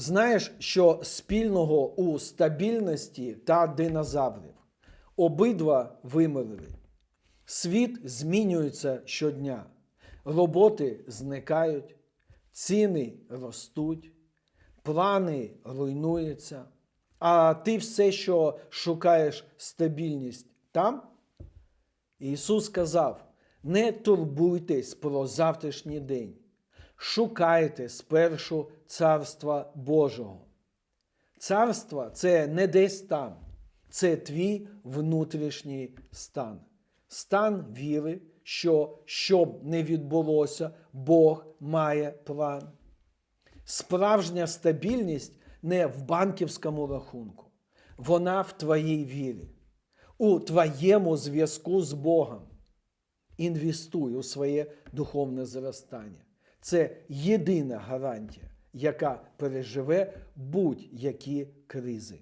Знаєш, що спільного у стабільності та динозаврів? Обидва вимерли. Світ змінюється щодня, роботи зникають, ціни ростуть, плани руйнуються. А ти все, що шукаєш стабільність там? Ісус сказав: не турбуйтесь про завтрашній день, шукайте спершу Царства Божого. Царство це не десь там, це твій внутрішній стан. Стан віри, що щоб не відбулося, Бог має план. Справжня стабільність не в банківському рахунку, вона в твоїй вірі, у твоєму зв'язку з Богом. Інвестуй у своє духовне зростання. Це єдина гарантія, яка переживе будь-які кризи.